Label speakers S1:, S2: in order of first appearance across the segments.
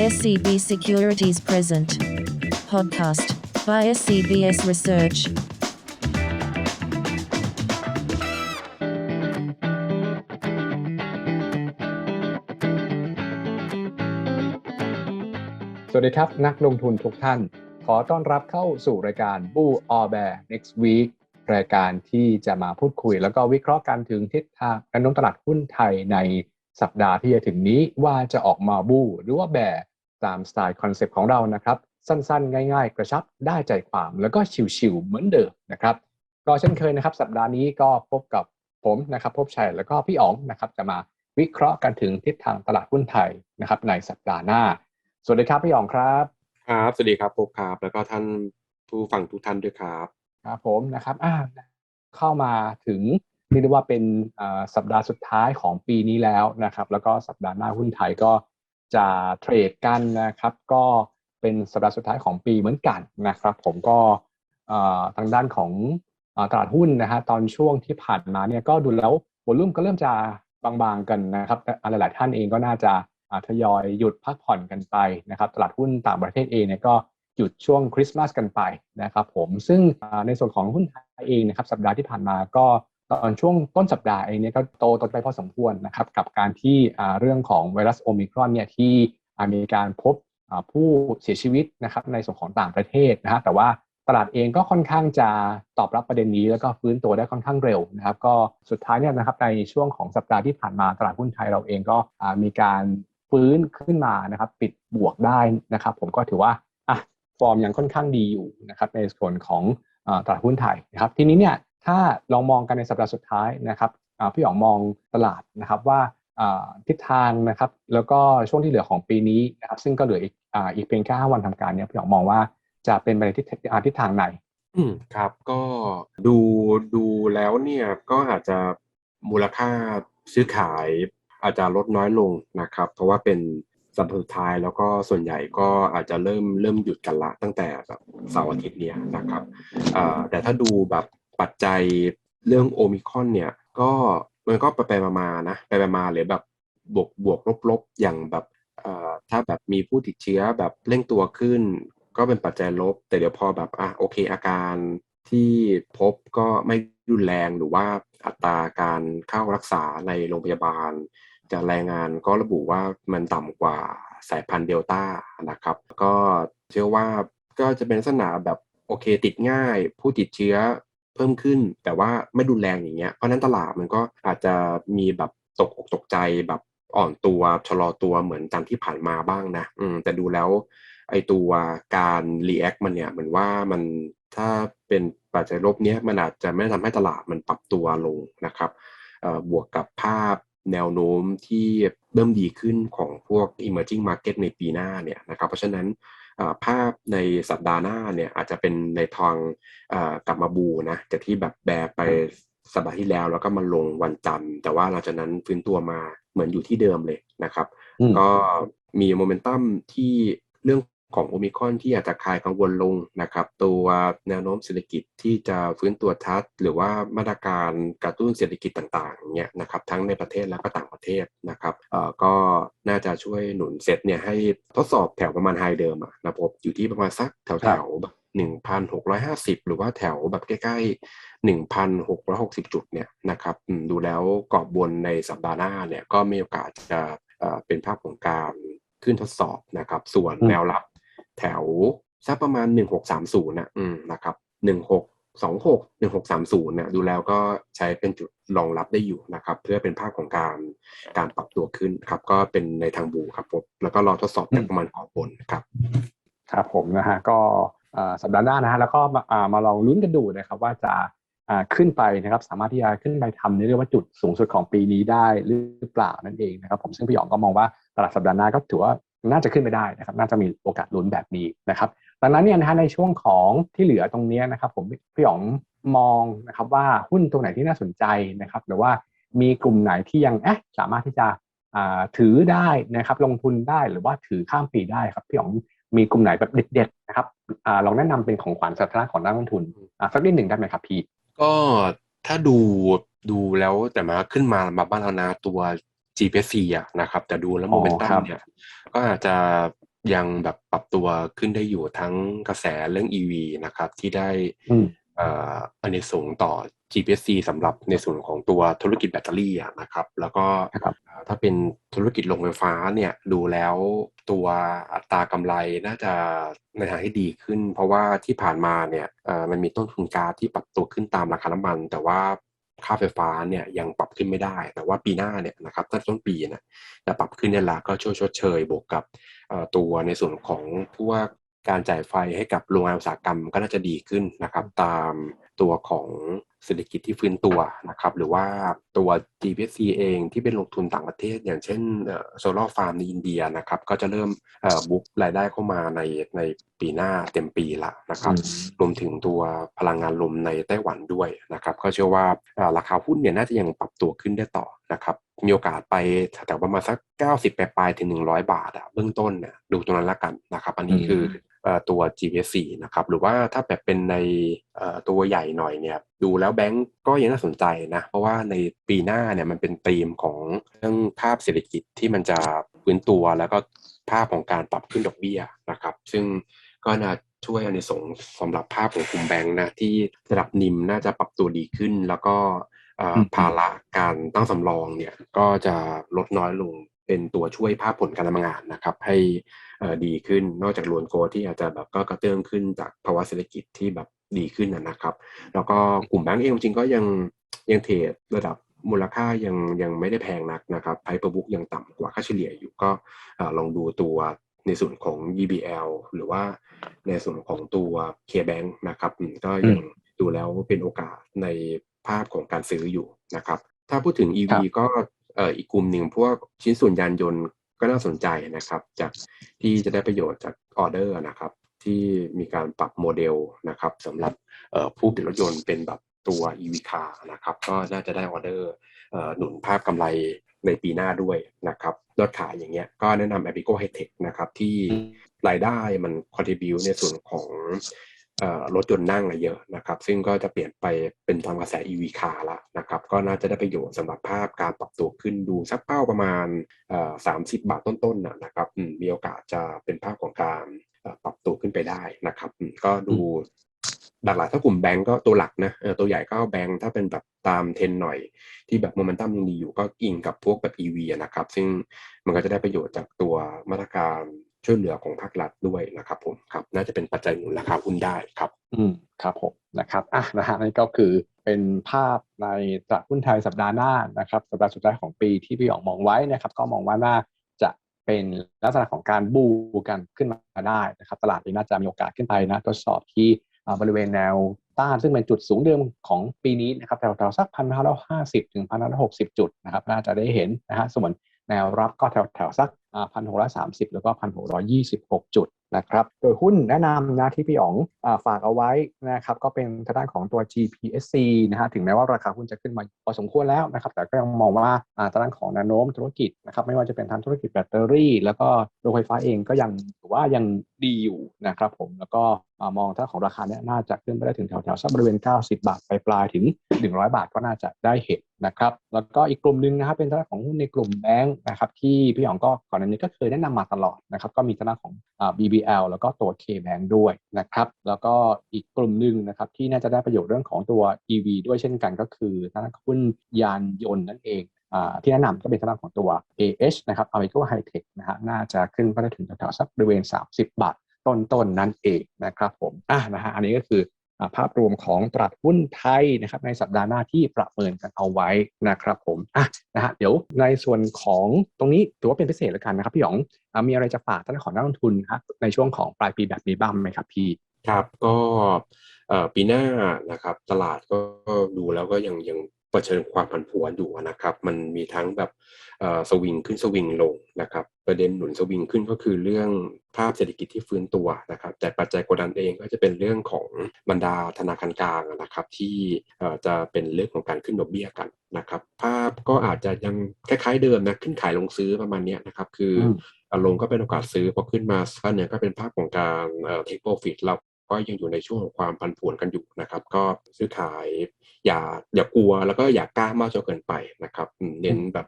S1: SCB Securities Present. Podcast by SCBS Research.
S2: สวัสดีครับ นักลงทุนทุกท่าน ขอต้อนรับเข้าสู่รายการ Bull or Bear Next Week รายการที่จะมาพูดคุย แล้วก็วิเคราะห์กันถึงทิศทางแนวโน้มตลาดหุ้นไทยใน สัปดาห์ที่จะถึงนี้ว่าจะออกมาบูหรือว่าแบร์ตามสไตล์คอนเซปต์ของเรานะครับ สั้นๆ ง่าย ๆ กระชับได้ใจความแล้วก็ชิวๆเหมือนเดิมนะครับ ก็เช่นเคยนะครับ สัปดาห์นี้ก็พบกับผมนะครับพบชัยแล้วก็พี่อ๋องนะครับ จะมาวิเคราะห์กันถึงทิศทางตลาดหุ้นไทยนะครับ ในสัปดาห์หน้า สวัสดีครับพี่อ๋องครับ
S3: ครับ สวัสดีครับพบครับแล้วก็ท่านผู้ฟังทุกท่านด้วยครับ
S2: ครับผมนะครับอ่าเข้ามาถึง เรียกได้ว่าเป็นสัปดาห์สุดท้ายของปีนี้แล้วนะครับ แล้วก็สัปดาห์หน้าหุ้นไทยก็จะเทรดกันนะครับ ก็เป็นสัปดาห์สุดท้ายของปีเหมือนกันนะครับ ผมก็ทางด้านของอตลาดหุ้นนะฮะตอนช่วงที่ผ่านมาเนี่ยก็ดูแล้ววอลุ่มก็เริ่มจะบางๆกันนะครับหลายๆท่านเองก็น่าจะทยอยหยุดพักผ่อนกันไปนะครับ ตลาดหุ้นต่างประเทศเองเนี่ยก็หยุดช่วงคริสต์มาสกันไปนะครับผมซึ่งในส่วนของหุ้นไทยเองนะครับสัปดาห์ที่ผ่านมาก็ ตอนช่วงต้นสัปดาห์เองเนี่ยก็โตโตไปพอสมควรนะครับกับการที่เรื่องของไวรัสโอมิครอนเนี่ยที่มีการพบผู้เสียชีวิตนะครับในส่วนของต่างประเทศนะฮะแต่ว่าตลาดเองก็ค่อนข้างจะตอบรับประเด็นนี้ แล้วก็ฟื้นตัวได้ค่อนข้างเร็วนะครับก็สุดท้ายเนี่ยนะครับในช่วงของสัปดาห์ที่ผ่านมาตลาดหุ้นไทยเราเองก็มีการฟื้นขึ้นมานะครับปิดบวกได้นะครับผมก็ถือว่าอะฟอร์มยังค่อนข้างดีอยู่นะครับในส่วนของอตลาดหุ้นไทยนะครับทีนี้เนี่ย ถ้าลองมองกันในสัปดาห์สุดท้ายนะครับพี่อ๋องมองตลาดนะครับว่าทิศทางนะครับแล้วก็ช่วงที่เหลือของปีนี้นะครับซึ่งก็เหลืออีกอ,อีกเพียงแค่5วันทำการเนี่ยพี่อ๋องมองว่าจะเป็นไปในทิศอ่ทิศทางไหน
S3: อืมครับก็ดูดูแล้วเนี่ยก็อาจจะมูลค่าซื้อขายอาจจะลดน้อยลงนะครับ เพราะว่าเป็นสัปดาห์สุดท้ายแล้วก็ส่วนใหญ่ก็อาจจะเริ่มเริ่มหยุดกันละตั้งแต่แบบเสาร์อาทิตย์เนี่ยนะครับแต่ถ้าดูแบบ ปัจจัยเรื่องโอมิคอนเนี่ยก็มันก็ไปไปมาๆนะไปไปมาหรือแบบบวกบวกลบลบอย่างแบบถ้าแบบมีผู้ติดเชื้อแบบเร่งตัวขึ้น ก็เป็นปัจจัยลบ แต่เดี๋ยวพอแบบอะโอเคอาการที่พบก็ไม่รุนแรงหรือว่าอัตราการเข้ารักษาในโรงพยาบาล จากรายงานก็ระบุว่ามันต่ำกว่าสายพันธุ์เดลต้านะครับ ก็เชื่อว่าก็จะเป็นลักษณะแบบโอเคติดง่าย ผู้ติดเชื้อ เพิ่มขึ้น แต่ว่าไม่รุนแรงอย่างเงี้ยเพราะนั้นตลาดมันก็อาจจะมีแบบตกอกตกใจแบบอ่อนตัวชะลอตัวเหมือนตามที่ผ่านมาบ้างนะอืมแต่ดูแล้ว ไอตัวการ react มันเนี่ยเหมือนว่ามันถ้าเป็นปัจจัยลบเนี้ยมันอาจจะไม่ทำให้ตลาดมันปรับตัวลงนะครับบวกกับภาพแนวโน้มที่เริ่มดีขึ้นของพวก emerging market ในปีหน้าเนี่ยนะครับเพราะฉะนั้น ภาพในสัปดาห์หน้าเนี่ยอาจจะเป็นในทางเอ่อกลับมาบูนะจากที่แบบแบร์ไปสัปดาห์ที่แล้วแล้วก็มาลงวันจันทร์แต่ว่าหลังจากนั้นฟื้นตัวมาเหมือนอยู่ที่เดิมเลยนะครับ
S2: อืม
S3: ก็มีโมเมนตัมที่เรื่อง ของโอมิครอนที่อาจจะคลายกังวลลงนะครับ ตัวแนวโน้มเศรษฐกิจที่จะฟื้นตัวทัด หรือว่ามาตรการกระตุ้นเศรษฐกิจต่างๆเนี่ยนะครับทั้งในประเทศและก็ต่างประเทศนะครับเอ่อก็น่าจะช่วยหนุนเซ็ตเนี่ยให้ทดสอบแถวประมาณไฮเดิมอะนะผมอยู่ที่ประมาณสักแถวแถวแบบหนึ่งพันหกร้อยห้าสิบหรือว่าแถวแบบใกล้ๆ 1,660 จุดเนี่ยนะครับอืมดูแล้วกรอบบนในสัปดาห์หน้าเนี่ยก็มีโอกาสจะเอ่อเป็นภาพของการขึ้นทดสอบนะครับ ส่วน
S2: อืม
S3: แนวรับ แถวสักประมาณ 1630นะอืมนะครับ1626 1630เนี่ยดูแล้วก็ใช้เป็นจุดรองรับได้อยู่นะครับ เพื่อเป็นภาพของการการปรับตัวขึ้นครับ ก็เป็นในทางบูครับผมแล้วก็รอทดสอบจากประมาณกรอบบนครับ
S2: ครับผมนะฮะก็อ่าสัปดาห์หน้านะฮะแล้วก็มาอ่ามาลองลุ้นกันดูนะครับ ว่าจะอ่าขึ้นไปนะครับสามารถที่จะขึ้นไปทำในเรียกว่าจุดสูงสุดของปีนี้ได้หรือเปล่านั่นเองนะครับ ผมซึ่งพี่หยองก็มองว่าตลาดสัปดาห์หน้าก็ถือว่า น่าจะขึ้นไปได้นะครับ น่าจะมีโอกาสลุ้นแบบนี้นะครับ ดังนั้นเนี่ยนะฮะในช่วงของที่เหลือตรงนี้นะครับ ผมพี่หยองมองนะครับว่าหุ้นตัวไหนที่น่าสนใจนะครับหรือว่ามีกลุ่มไหนที่ยังเอ๊ะสามารถที่จะถือได้นะครับ ลงทุนได้หรือว่าถือข้ามปีได้ครับพี่หยองมีกลุ่มไหนแบบเด็ดๆนะครับอลองแนะนำเป็นของขวัญสาธารณะของนักลงทุนสักนิดหนึ่งได้ไหมครับพี่
S3: ก็ถ้าดูดูแล้วแต่มาขึ้นมาแบบบ้านเรานะตัว GPC อะนะครับ แต่ดูแล้ว
S2: อ๋
S3: โม
S2: อ
S3: เมนตั
S2: ครั
S3: ม
S2: บ
S3: เนี่ยก็อาจจะยังแบบปรับตัวขึ้นได้อยู่ทั้งกระแสเรื่อง EV นะครับ ที่ได้
S2: อืม
S3: เอ่ออันในส่งส์ต่อ GPSC สำหรับในส่วนของตัวธุรกิจแบตเตอรี่อะนะครับ แล้วก็
S2: ครับ
S3: เอ่อถ้าเป็นธุรกิจโรงไฟฟ้าเนี่ยดูแล้วตัวอัตรากำไรน่าจะในทางที่ดีขึ้น เพราะว่าที่ผ่านมาเนี่ยเอ่อมันมีต้นทุนก๊าซที่ปรับตัวขึ้นตามราคาน้ำมัน แต่ว่า ค่าไฟฟ้าเนี่ยยังปรับขึ้นไม่ได้ แต่ว่าปีหน้าเนี่ยนะครับตั้งต้นปีเนะจะปรับขึ้นเนี่ยละก็ช่วยชดเชยบวกกับตัวในส่วนของพวกการจ่ายไฟให้กับโรงงานอุตสาหกรรมก็น่าจะดีขึ้นนะครับ ตาม ตัวของเศรษฐกิจที่ฟื้นตัวนะครับหรือว่าตัว GPSC เองที่เป็นลงทุนต่างประเทศ อย่างเช่นโซลาร์ฟาร์มในอินเดียนะครับก็จะเริ่มเอ่อบุ๊กรายได้เข้ามาในในปีหน้าเต็มปีละนะครับ
S2: อืม
S3: รวมถึงตัวพลังงานลมในไต้หวันด้วยนะครับก็เชื่อว่าเอ่อราคาหุ้นเนี่ยน่าจะยังปรับตัวขึ้นได้ต่อนะครับมีโอกาสไปแถวๆประมาณสัก 90ปลายๆถึง 100 บาทอะเบื้องต้นเนี่ยดูตรงนั้นละกันนะครับ อันนี้
S2: อืม
S3: คือเอ่อ ตัว GPSC นะครับหรือว่าถ้าแบบเป็นในเอ่อตัวใหญ่หน่อยเนี่ยดูแล้วแบงก์ก็ยังน่าสนใจนะเพราะว่าในปีหน้าเนี่ยมันเป็นธีมของเรื่องภาพเศรษฐกิจที่มันจะฟื้นตัวแล้วก็ภาพของการปรับขึ้นดอกเบี้ยนะครับซึ่งก็น่าช่วยอันในสงส์สำหรับภาพของกลุ่มแบงค์นะที่ระดับนิมน่าจะปรับตัวดีขึ้น แล้วก็เอ่ออ
S2: ม
S3: ภาระการตั้งสำรองเนี่ยก็จะลดน้อยลงเป็นตัวช่วยภาพผลการทำงานนะครับ ให้เอ่อ ดีขึ้น นอกจากลวนโกที่อาจจะแบบก็กระเตื้องขึ้นจากภาวะเศรษฐกิจที่แบบดีขึ้นนะนะครับ แล้วก็กลุ่มแบงก์เองจริงๆก็ยังยังเทรดระดับมูลค่ายังยังไม่ได้แพงนักนะครับไพเปอร์บุ๊กยังต่ำกว่าค่าเฉลี่ยอยู่ก็เอ่อลองดูตัวในส่วนของ EBL หรือว่าในส่วนของตัว K-Bank นะครับอืมก็ยังดูแล้วเป็นโอกาสในภาพของการซื้ออยู่นะครับ ถ้าพูดถึง EV
S2: ครับ
S3: ก็เอ่ออีกกลุ่มหนึ่งพวกชิ้นส่วนยานยนต์ ก็น่าสนใจนะครับ จากที่จะได้ประโยชน์จากออเดอร์นะครับ ที่มีการปรับโมเดลนะครับสำหรับผู้ผลิตรถยนต์เป็นแบบตัว EV car นะครับ ก็น่าจะได้ออเดอร์หนุนภาพกำไรในปีหน้าด้วยนะครับยอดขายอย่างเงี้ยก็แนะนำ Apico High Tech นะครับ ที่รายได้มัน contribu ในส่วนของ รถยนต์นั่งอะเยอะนะครับ ซึ่งก็จะเปลี่ยนไปเป็นทางกระแส EV car ละนะครับ ก็น่าจะได้ประโยชน์สำหรับภาพการปรับตัวขึ้นดูสักเป้าประมาณ 30 บาทต้นๆนะนะครับมีโอกาสจะเป็นภาพของการปรับตัวขึ้นไปได้นะครับ ก็ดูหลักๆถ้ากลุ่มแบงก์ก็ตัวหลักนะตัวใหญ่ก็แบงก์ถ้าเป็นแบบตามเทรนหน่อย ที่แบบโมเมนตัมยังดีอยู่ก็อิงกับพวกแบบ EV นะครับ ซึ่งมันก็จะได้ประโยชน์จากตัวมาตรการ ช่วยเหลือของภาครัฐด้วยนะครับผมครับน่าจะเป็นปัจจัยหนุนราคาหุ้นได้ครับ
S2: อืมครับผมนะครับอะนะฮะนี่ก็คือเป็นภาพในตลาดหุ้นไทยสัปดาห์หน้านะครับสัปดาห์สุดท้ายของปีที่พี่หยองมองไว้นะครับ ก็มองว่าน่าจะเป็นลักษณะของการบูกันขึ้นมาได้นะครับ ตลาดนี้น่าจะมีโอกาสขึ้นไปนะทดสอบที่บริเวณแนวต้านซึ่งเป็นจุดสูงเดิมของปีนี้นะครับแถวๆสักพันห้าร้อยห้าสิบถึงพันห้าร้อยหกสิบจุดนะครับ น่าจะได้เห็นนะฮะส่วนแนวรับก็แถวๆสัก พันหกร้อยสามสิบแล้วก็พันหกร้อยยี่สิบหกจุดนะครับ โดยหุ้นแนะนำนะที่พี่อ๋องฝากเอาไว้นะครับก็เป็นทางด้านของตัว GPSC นะฮะถึงแม้ว่าราคาหุ้นจะขึ้นมาพอสมควรแล้วนะครับ แต่ก็ยังมองว่าอ่าทางด้านของแนวโน้มธุรกิจนะครับไม่ว่าจะเป็นทางธุรกิจแบตเตอรี่ แล้วก็โรงไฟฟ้าเองก็ยังถือว่ายัง ดีอยู่นะครับผมแล้วก็มองถ้าของราคาเนี้ยน่าจะขึ้นไปได้ถึงแถวๆสักบริเวณ 90 บาทปลายๆถึง 100 บาทก็น่าจะได้เห็นนะครับแล้วก็อีกกลุ่มหนึ่งนะครับเป็นทางด้าของหุ้นในกลุ่มแบงค์นะครับที่พี่อ๋องก็ก่อนหน้านี้ก็เคยแนะนำมาตลอดนะครับก็มีทางด้าของ BBL แล้วก็ตัว K-Bank ด้วยนะครับแล้วก็อีกกลุ่มหนึ่งนะครับที่น่าจะได้ประโยชน์เรื่องของตัว EV ด้วยเช่นกันก็คือทางด้าของหุ้นยานยนต์นั่นเอง ที่แนะนำก็เป็นทางด้านของตัว AH นะครับ Amico High Tech นะฮะน่าจะขึ้นไปได้ถึงแถวๆสักบริเวณ 30 บาท ต้นๆนั่นเองนะครับผมอะนะฮะอันนี้ก็คืออภาพรวมของตลาดหุ้นไทยนะครับในสัปดาห์หน้าที่ประเมินกันเอาไว้นะครับผมอะนะฮะเดี๋ยวในส่วนของตรงนี้ถือว่าเป็นพิเศษแล้วกันนะครับพี่หยองมีอะไรจะฝากท่านของนักลงทุนครับในช่วงของปลายปีแบบนี้บ้างไหมครับพี่
S3: ครับก็เอ่อปีหน้านะครับตลาดก็ดูแล้วก็ยังยัง เผชิญความผันผวนอยู่นะครับ มันมีทั้งแบบเอ่อสวิงขึ้นสวิงลงนะครับ ประเด็นหนุนสวิงขึ้นก็คือเรื่องภาพเศรษฐกิจที่ฟื้นตัวนะครับ แต่ปัจจัยกดดันเองก็จะเป็นเรื่องของบรรดาธนาคารกลางนะครับ ที่เอ่อจะเป็นเรื่องของการขึ้นดอกเบี้ยกันนะครับ ภาพก็อาจจะยังคล้ายๆเดิมนะขึ้นขายลงซื้อประมาณเนี้ยนะครับ คืออ
S2: ม
S3: อารมณ์ก็เป็นโอกาสซื้อพอขึ้นมาสักเนี่ยก็เป็นภาพของการเอ่อ take profit แล้ว ก็ยังอยู่ในช่วงของความผันผวนกันอยู่นะครับ ก็ซื้อขายอย่าอย่ากลัวแล้วก็อย่ากล้ามากจนเกินไปนะครับ เน้นแบบ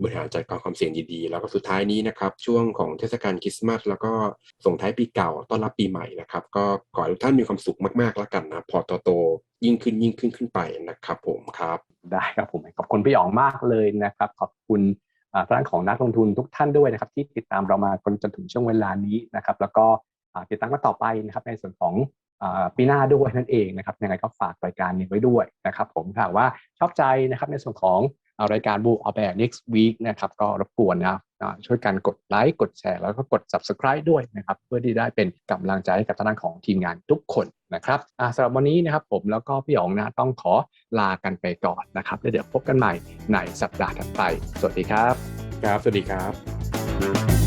S3: บริหารจัดการความเสี่ยงดีๆ แล้วก็สุดท้ายนี้นะครับช่วงของเทศกาลคริสต์มาสแล้วก็ส่งท้ายปีเก่าต้อนรับปีใหม่นะครับ ก็ขอให้ทุกท่านมีความสุขมากๆแล้วกันนะพอร์ตโตๆยิ่งขึ้นยิ่งขึ้นขึ้นไปนะครับ ผมครับ
S2: ได้ครับผมขอบคุณพี่อ๋องมากเลยนะครับ ขอบคุณอ่าทางด้านของนักลงทุนทุกท่านด้วยนะครับ ที่ติดตามเรามาจนถึงช่วงเวลานี้นะครับ แล้วก็ ติดตามกันต่อไปนะครับในส่วนของอปีหน้าด้วยนั่นเองนะครับยังไงก็ฝากรายการนี้ไว้ด้วยนะครับผมถ้าว่าชอบใจนะครับในส่วนของอารายการบูออแบก next week นะครับก็รบกวนนะครับช่วยกันกดไลค์กดแชร์แล้วก็กด subscribe ด้วยนะครับเพื่อที่ได้เป็นกำลังใจให้กับทางด้านของทีมงานทุกคนนะครับสำหรับวันนี้นะครับผมแล้วก็พี่อ๋องนะต้องขอลากันไปก่อนนะครับแล้วเดี๋ยวพบกันใหม่ในสัปดาห์ถัดไป สวัสดีครับ
S3: ครับ สวัสดีครับ